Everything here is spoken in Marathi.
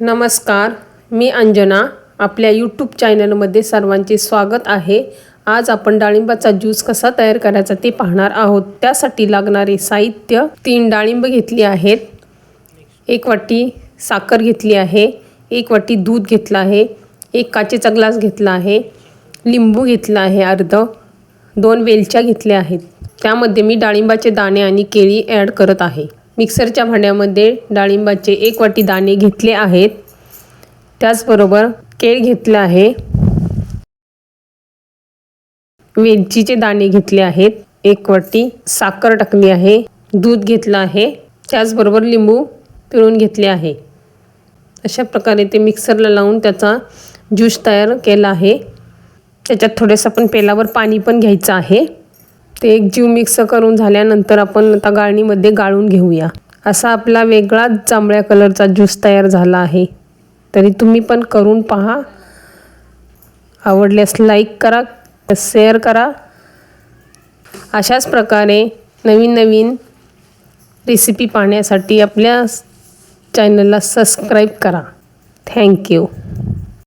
नमस्कार मी अंजना. आपल्या यूट्यूब चॅनलमध्ये सर्वांचे स्वागत आहे. आज आपण डाळिंबाचा ज्यूस कसा तयार करायचा ते पाहणार आहोत. त्यासाठी लागणारे साहित्य तीन डाळिंब घेतली आहेत. एक वाटी साखर घेतली आहे. एक वाटी दूध घेतलं आहे. एक काचेचा ग्लास घेतला आहे. लिंबू घेतला आहे अर्ध. दोन वेलच्या घेतल्या आहेत. त्यामध्ये मी डाळिंबाचे दाणे आणि केळी ॲड करत आहे. मिक्सरच्या भांड्यामध्ये डाळिंबाचे एक वाटी दाणे घेतले आहेत. त्याचबरोबर केळ घेतलं आहे. वेलचीचे दाणे घेतले आहेत. एक वाटी साखर टाकली आहे. दूध घेतलं आहे. त्याचबरोबर लिंबू पिळून घेतले आहे. अशा प्रकारे ते मिक्सरला लावून त्याचा ज्यूस तयार केला आहे. त्याच्यात थोडंसं आपण पेलावर पाणी पण घ्यायचं आहे. ते एक जीव मिक्स करून झाल्यानंतर आपण आता गाळणीमध्ये गाळून घेऊया. असा आपला वेगळाच जांभळ्या कलरचा ज्यूस तयार झाला आहे. तरी तुम्ही पण करून पहा. आवडल्यास लाईक करा शेअर करा. अशाच प्रकारे नवीन नवीन रेसिपी पाहण्यासाठी आपल्या चॅनलला सबस्क्राईब करा. थँक्यू